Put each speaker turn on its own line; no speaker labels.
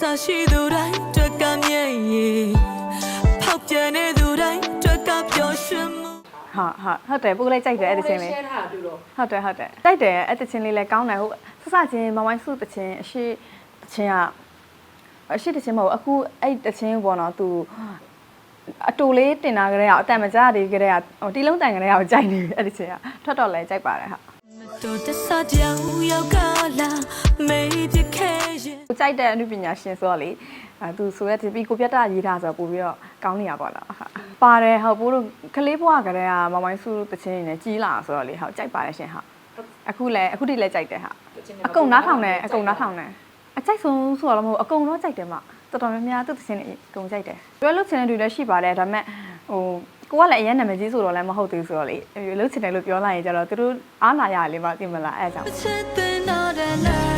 စာရှိသူတိုင်းတွက်ကမြဲ့ရည်ဖောက်ပြန်နေသူတိုင်းတွက်ကပျော်ရွှင်မှု
ဟာဟာဟုတ်တယ်ပို့လိုက်ကြိုက်တယ်အဲ့ဒီချင်းလေး
ရှင်းထားတာတူတော့
ဟုတ်တယ်ဟုတ်တယ်ကြိုက်တယ်အဲ့ဒီချင်းလေးလည်းကောင်းတယ်ဟုတ်ဆဆချင်းမမိုင်းစုတချင်းအရှိတချင်းကအရှိတချင်းမဟုတ်အခုအဲ့တချင်းပေါ့နော်သူအတူလေးတင်တာကလေးကအတန်မကြသေးကလေးကဟိုတီလုံးတန်ကလေးကကြိုက်နေပြီအဲ့ဒီချင်းကထွက်တော့လဲကြိုက်ပါတယ်ဟာ
တို့တဆကြောင်ရောက်ကလာမေးပြခဲ့ရင်
ကိုကြိုက်တဲ့အနုပညာရှင်ဆိုတော့လေအဲသူဆိုရက်ဒီပီကိုပြတ်တာရေးထားဆိုတော့ပို့ပြီးတော့ကောင်းနေရပါတော့ဟာပါတယ်ဟုတ်ပို့လို့ကလေးဘွားကလေးကမမိုင်းစုတချင်းနေကြီးလာဆိုတော့လေဟုတ်ကြိုက်ပါတယ်ရှင်ဟာအခုလည်းအခုထိလည်းကြိုက်တယ်ဟာအကုန်နားထောင်တယ်အကုန်နားထောင်တယ်အကြိုက်ဆုံးဆိုတော့မဟုတ်အကုန်တော့ကြိုက်တယ်မတော်တော်များများသူ့သချင်းတွေအကုန်ကြိုက်တယ်ပြောလို့ချင်တဲ့လူလည်းရှိပါတယ်ဒါပေမဲ့ဟိုကိုကလည်းအရင်နာမည်ကြီးဆိုတော့လည်းမဟုတ်သေးဘူးဆိုတော့လေလှုပ်ချင်တယ်လို့ပြောလိုက်ရင်ကျတော့သူတို့အားနာရတယ်လေမသိမလားအဲဒါကြောင့်
ချစ်တဲ့နာတဲ့နာ